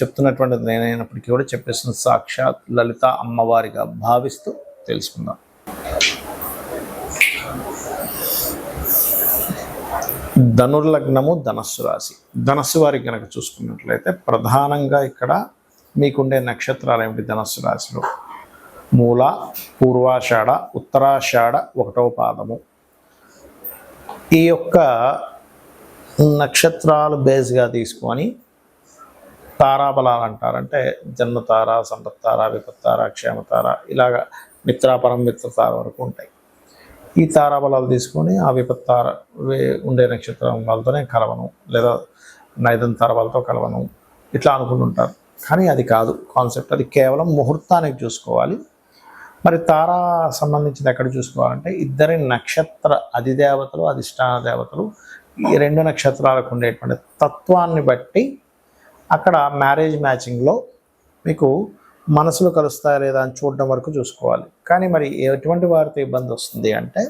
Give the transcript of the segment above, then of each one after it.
చెప్తున్నటువంటిది నేనైనప్పటికీ కూడా చెప్పేసిన సాక్షాత్ లలిత అమ్మవారిగా భావిస్తూ తెలుసుకుందాం. ధనుర్లగ్నము ధనస్సు రాశి. ధనస్సు వారికి కనుక చూసుకున్నట్లయితే ప్రధానంగా ఇక్కడ మీకుండే నక్షత్రాలు ఏమిటి? ధనస్సు రాశిలో మూల పూర్వాషాఢ ఉత్తరాషాఢ ఒకటవ పాదము. ఈ యొక్క నక్షత్రాలు బేస్గా తీసుకొని తారాబలాలు అంటారంటే జన్మతార సంపత్తార విపత్తార క్షేమతార ఇలాగ మిత్రాపరం మిత్రతార వరకు ఉంటాయి. ఈ తారాబలాలు తీసుకొని ఆ విపత్తార ఉండే నక్షత్రం వాళ్ళతోనే కలవను లేదా నైదం తార వాళ్ళతో కలవను ఇట్లా అనుకుంటుంటారు. కానీ అది కాదు కాన్సెప్ట్ అది కేవలం ముహూర్తానికి చూసుకోవాలి. మరి తారా సంబంధించింది ఎక్కడ చూసుకోవాలంటే ఇద్దరి నక్షత్ర అధిదేవతలు అధిష్టాన దేవతలు ఈ రెండు నక్షత్రాలకు ఉండేటువంటి తత్వాన్ని బట్టి అక్కడ మ్యారేజ్ మ్యాచింగ్లో మీకు మనసులు కలుస్తాయా లేదా అని చూడడం వరకు చూసుకోవాలి. కానీ మరి ఎటువంటి వారితో ఇబ్బంది వస్తుంది అంటే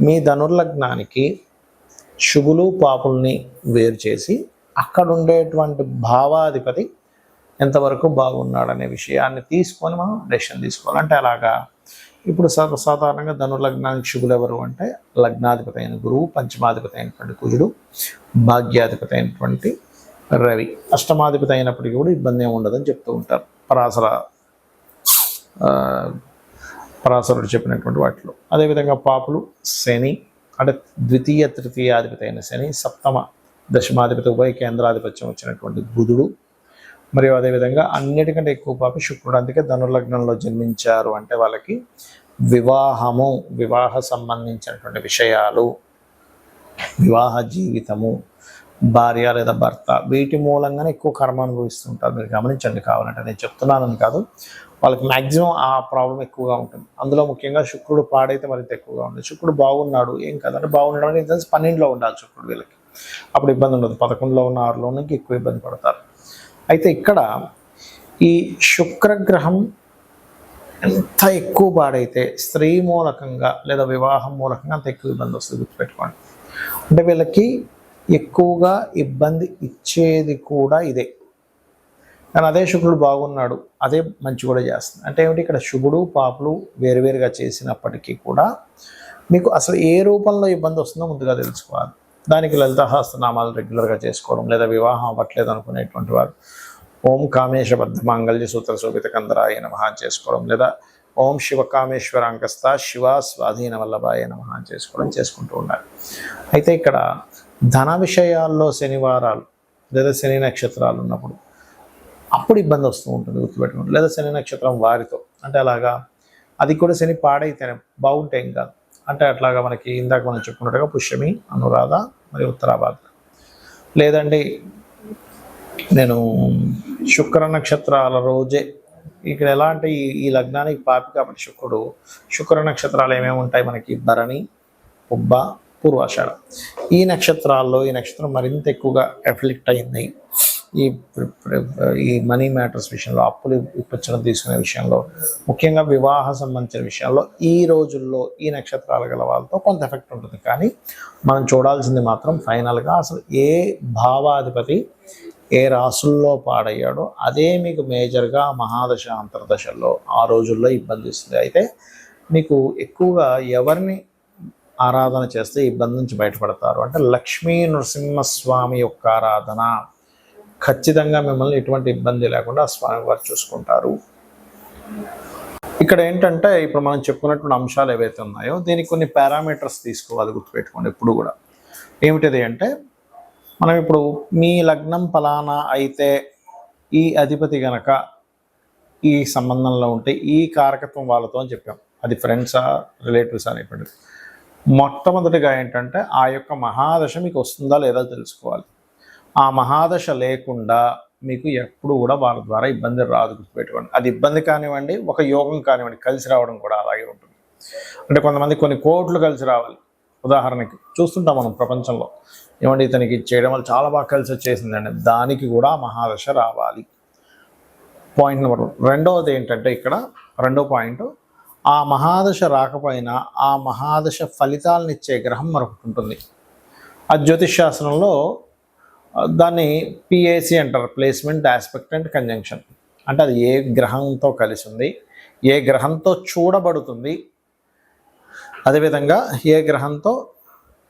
మీ ధనుర్లగ్నానికి శుభులు పాపుల్ని వేరు చేసి అక్కడ ఉండేటువంటి భావాధిపతి ఎంతవరకు బాగున్నాడనే విషయాన్ని తీసుకొని మనం డెసిషన్ తీసుకోవాలి. అంటే అలాగా ఇప్పుడు సా- సాధారణంగా ధనుర్లగ్నానికి శుభులు ఎవరు అంటే లగ్నాధిపతి అయిన గురువు పంచమాధిపతి అయినటువంటి కుజుడు భాగ్యాధిపతి అయినటువంటి రవి. అష్టమాధిపతి అయినప్పటికీ కూడా ఇబ్బంది ఏమి ఉండదని చెప్తూ ఉంటారు. పరాశర పరాశరుడు చెప్పినటువంటి వాటిలో. అదేవిధంగా పాపులు శని అంటే ద్వితీయ తృతీయాధిపతి అయిన శని సప్తమ దశమాధిపతి ఉభయ కేంద్రాధిపత్యం వచ్చినటువంటి బుధుడు. మరియు అదేవిధంగా అన్నిటికంటే ఎక్కువ పాపి శుక్రుడు. అందుకే ధనుర్లగ్నంలో జన్మించారు అంటే వాళ్ళకి వివాహము వివాహ సంబంధించినటువంటి విషయాలు వివాహ జీవితము భార్య లేదా భర్త వీటి మూలంగానే ఎక్కువ కర్మ అనుభవిస్తుంటారు. మీరు గమనించండి కావాలంటే. నేను చెప్తున్నానని కాదు. వాళ్ళకి మ్యాక్సిమం ఆ ప్రాబ్లం ఎక్కువగా ఉంటుంది. అందులో ముఖ్యంగా శుక్రుడు పాడైతే మరింత ఎక్కువగా ఉంటుంది. శుక్రుడు బాగున్నాడు ఏం కాదంటే బాగున్నాడు అంటే ఇన్ పన్నెండులో ఉండాలి శుక్రుడు వీళ్ళకి. అప్పుడు ఇబ్బంది ఉండదు. పదకొండులో ఉన్న ఆరులో నుంచి ఎక్కువ ఇబ్బంది పడతారు. అయితే ఇక్కడ ఈ శుక్రగ్రహం ఎంత ఎక్కువ పాడైతే స్త్రీ మూలకంగా లేదా వివాహం మూలకంగా అంత ఎక్కువ ఇబ్బంది వస్తుంది గుర్తుపెట్టుకోండి. అంటే వీళ్ళకి ఎక్కువగా ఇబ్బంది ఇచ్చేది కూడా ఇదే. కానీ అదే శుక్రుడు బాగున్నాడు అదే మంచి కూడా చేస్తుంది. అంటే ఏమిటి? ఇక్కడ శుభుడు పాపులు వేరువేరుగా చేసినప్పటికీ కూడా మీకు అసలు ఏ రూపంలో ఇబ్బంది వస్తుందో ముందుగా తెలుసుకోవాలి. దానికి లలితహాస్తనామాలు రెగ్యులర్గా చేసుకోవడం లేదా వివాహం అవ్వట్లేదు అనుకునేటువంటి వారు ఓం కామేశబద్ధ మాంగళ్య సూత్ర శోభిత కందరాయ నమః చేసుకోవడం లేదా ఓం శివ కామేశ్వర అంకస్త శివ స్వాధీన వల్లభాయ నమః చేసుకోవడం చేసుకుంటూ ఉండాలి. అయితే ఇక్కడ ధన విషయాల్లో శనివారాలు లేదా శని నక్షత్రాలు ఉన్నప్పుడు అప్పుడు ఇబ్బంది వస్తూ ఉంటుంది గుర్తుపెట్టుకోండి. లేదా శని నక్షత్రం వారితో. అంటే అలాగా అది కూడా శని పాడైతేనే బాగుంటే ఏం కాదు అంటే అట్లాగా మనకి ఇందాక మనం చెప్పుకున్నట్టుగా పుష్యమి అనురాధ మరియు ఉత్తరాభాద్ర. లేదండి నేను శుక్ర నక్షత్రాల రోజే ఇక్కడ ఎలా అంటే ఈ ఈ లగ్నానికి పాపి కాబట్టి శుక్రుడు శుక్ర నక్షత్రాలు ఏమేమి ఉంటాయి? మనకి భరణి పుబ్బ పూర్వాషాఢ. ఈ నక్షత్రాల్లో ఈ నక్షత్రం మరింత ఎక్కువగా ఎఫ్లిక్ట్ అయింది. ఈ ఈ మనీ మ్యాటర్స్ విషయంలో అప్పులు ఇప్పించడం తీసుకునే విషయంలో ముఖ్యంగా వివాహ సంబంధించిన విషయంలో ఈ రోజుల్లో ఈ నక్షత్రాలు గల వాళ్ళతో కొంత ఎఫెక్ట్ ఉంటుంది. కానీ మనం చూడాల్సింది మాత్రం ఫైనల్గా అసలు ఏ భావాధిపతి ఏ రాసుల్లో పాడయ్యాడో అదే మీకు మేజర్గా మహాదశ అంతర్దశల్లో ఆ రోజుల్లో ఇబ్బంది ఇస్తుంది. అయితే మీకు ఎక్కువగా ఎవరిని ఆరాధన చేస్తే ఇబ్బంది నుంచి బయటపడతారు. అంటే లక్ష్మీ నరసింహస్వామి యొక్క ఆరాధన ఖచ్చితంగా మిమ్మల్ని ఎటువంటి ఇబ్బంది లేకుండా స్వామి వారు చూసుకుంటారు. ఇక్కడ ఏంటంటే ఇప్పుడు మనం చెప్పుకున్నటువంటి అంశాలు ఏవైతే ఉన్నాయో దీనికి కొన్ని పారామీటర్స్ తీసుకోవాలి గుర్తుపెట్టుకోండి ఎప్పుడు కూడా. ఏమిటిది అంటే మనం ఇప్పుడు మీ లగ్నం ఫలానా అయితే ఈ అధిపతి గనక ఈ సంబంధంలో ఉంటే ఈ కారకత్వం వాళ్ళతో అని చెప్పాం. అది ఫ్రెండ్సా రిలేటివ్స్ అనేటువంటి మొట్టమొదటిగా ఏంటంటే ఆ యొక్క మహాదశ మీకు వస్తుందా లేదా తెలుసుకోవాలి. ఆ మహాదశ లేకుండా మీకు ఎప్పుడు కూడా వాళ్ళ ద్వారా ఇబ్బంది రాదు గుర్తుపెట్టుకోండి. అది ఇబ్బంది కానివ్వండి ఒక యోగం కానివ్వండి కలిసి రావడం కూడా అలాగే ఉంటుంది. అంటే కొంతమంది కొన్ని కోట్లు కలిసి రావాలి. ఉదాహరణకి చూస్తుంటాం మనం ప్రపంచంలో. ఏమండి ఇతనికి చేయడం వల్ల చాలా బాగా కలిసి వచ్చేసిందండి. దానికి కూడా మహాదశ రావాలి. పాయింట్ నెంబర్ రెండవది ఏంటంటే ఇక్కడ రెండో పాయింట్ ఆ మహాదశ రాకపోయినా ఆ మహాదశ ఫలితాలనిచ్చే గ్రహం మరొకటి ఉంటుంది. ఆ జ్యోతిష్ శాస్త్రంలో దాన్ని పిఏసి అంటారు ప్లేస్మెంట్ ఆస్పెక్ట్ అండ్ కంజంక్షన్ అంటే అది ఏ గ్రహంతో కలిసి ఉంది ఏ గ్రహంతో చూడబడుతుంది అదేవిధంగా ఏ గ్రహంతో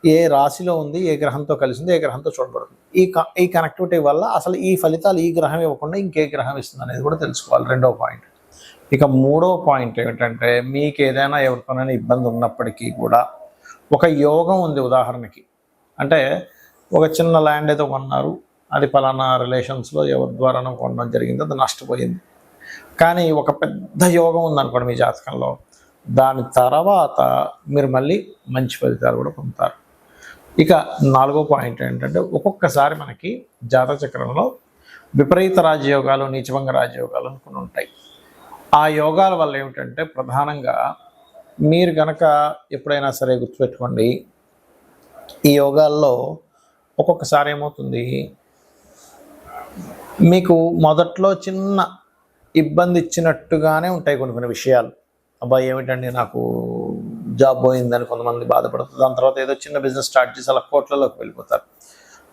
ఏ రాశిలో ఉంది ఏ గ్రహంతో కలిసి ఉంది ఏ గ్రహంతో చూడబడుతుంది. ఈ క ఈ కనెక్టివిటీ వల్ల అసలు ఈ ఫలితాలు ఈ గ్రహం ఇవ్వకుండా ఇంకే గ్రహం ఇస్తుంది అనేది కూడా తెలుసుకోవాలి రెండవ పాయింట్ ఇక మూడో పాయింట్ ఏమిటంటే మీకు ఏదైనా ఎవరితోనైనా ఇబ్బంది ఉన్నప్పటికీ కూడా ఒక యోగం ఉంది ఉదాహరణకి. అంటే ఒక చిన్న ల్యాండ్ ఏదో కొన్నారు అది పలానా రిలేషన్స్లో ఎవరి ద్వారానో కొనడం జరిగింది అది నష్టపోయింది. కానీ ఒక పెద్ద యోగం ఉందనుకోండి మీ జాతకంలో దాని తర్వాత మీరు మళ్ళీ మంచి ఫలితాలు కూడా పొందుతారు. ఇక నాలుగో పాయింట్ ఏంటంటే ఒక్కొక్కసారి మనకి జాతచక్రంలో విపరీత రాజయోగాలు నీచభంగ రాజయోగాలు అనుకుని ఉంటాయి. ఆ యోగాల వల్ల ఏమిటంటే ప్రధానంగా మీరు గనక ఎప్పుడైనా సరే గుర్తుపెట్టుకోండి ఈ యోగాల్లో ఒక్కొక్కసారి ఏమవుతుంది? మీకు మొదట్లో చిన్న ఇబ్బంది ఇచ్చినట్టుగానే ఉంటాయి కొన్ని కొన్ని విషయాలు. అబ్బాయి ఏమిటండి నాకు జాబ్ పోయిందని కొంతమంది బాధపడుతుంది దాని తర్వాత ఏదో చిన్న బిజినెస్ స్టార్ట్ చేసి అలా కోట్లలోకి వెళ్ళిపోతారు.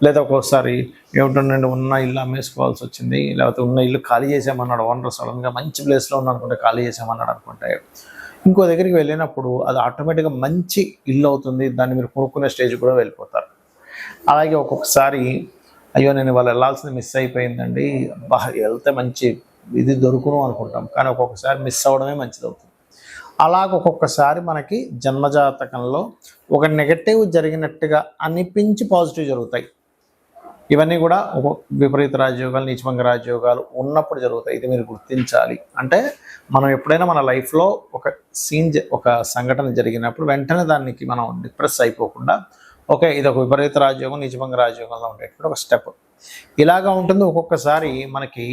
లేదా ఒక్కొక్కసారి ఏమిటండి ఉన్న ఇల్లు అమ్మేసుకోవాల్సి వచ్చింది లేకపోతే ఉన్న ఇల్లు ఖాళీ చేసామన్నాడు ఓనర్ సడన్గా మంచి ప్లేస్లో ఉన్న అనుకుంటే ఖాళీ చేసామన్నాడు అనుకుంటే. ఇంకో దగ్గరికి వెళ్ళినప్పుడు అది ఆటోమేటిక్గా మంచి ఇల్లు అవుతుంది దాన్ని మీరు కొనుక్కునే స్టేజ్ కూడా వెళ్ళిపోతారు. అలాగే ఒక్కొక్కసారి అయ్యో నేను వాళ్ళు వెళ్ళాల్సింది మిస్ అయిపోయిందండి అబ్బా వెళ్తే మంచి ఇది దొరుకును అనుకుంటాం. కానీ ఒక్కొక్కసారి మిస్ అవ్వడమే మంచిది అవుతుంది. అలాగ ఒక్కొక్కసారి మనకి జన్మజాతకంలో ఒక నెగటివ్ జరిగినట్టుగా అనిపించి పాజిటివ్ జరుగుతాయి. ఇవన్నీ కూడా ఒక విపరీత రాజయోగాలు నీచభంగ రాజయోగాలు ఉన్నప్పుడు జరుగుతాయి. ఇది మీరు గుర్తించాలి. అంటే మనం ఎప్పుడైనా మన లైఫ్లో ఒక సీన్ ఒక సంఘటన జరిగినప్పుడు వెంటనే దానికి మనం డిప్రెస్ అయిపోకుండా ఓకే ఇది ఒక విపరీత రాజయోగం నిజమంగ రాజయోగంలో ఉండేటువంటి ఒక స్టెప్. ఇలాగా ఉంటుంది ఒక్కొక్కసారి మనకి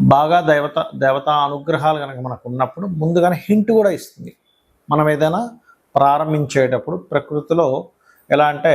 బాగా దేవత దేవతా అనుగ్రహాలు కనుక మనకు ఉన్నప్పుడు ముందుగానే హింట్ కూడా ఇస్తుంది. మనం ఏదైనా ప్రారంభించేటప్పుడు ప్రకృతిలో ఎలా అంటే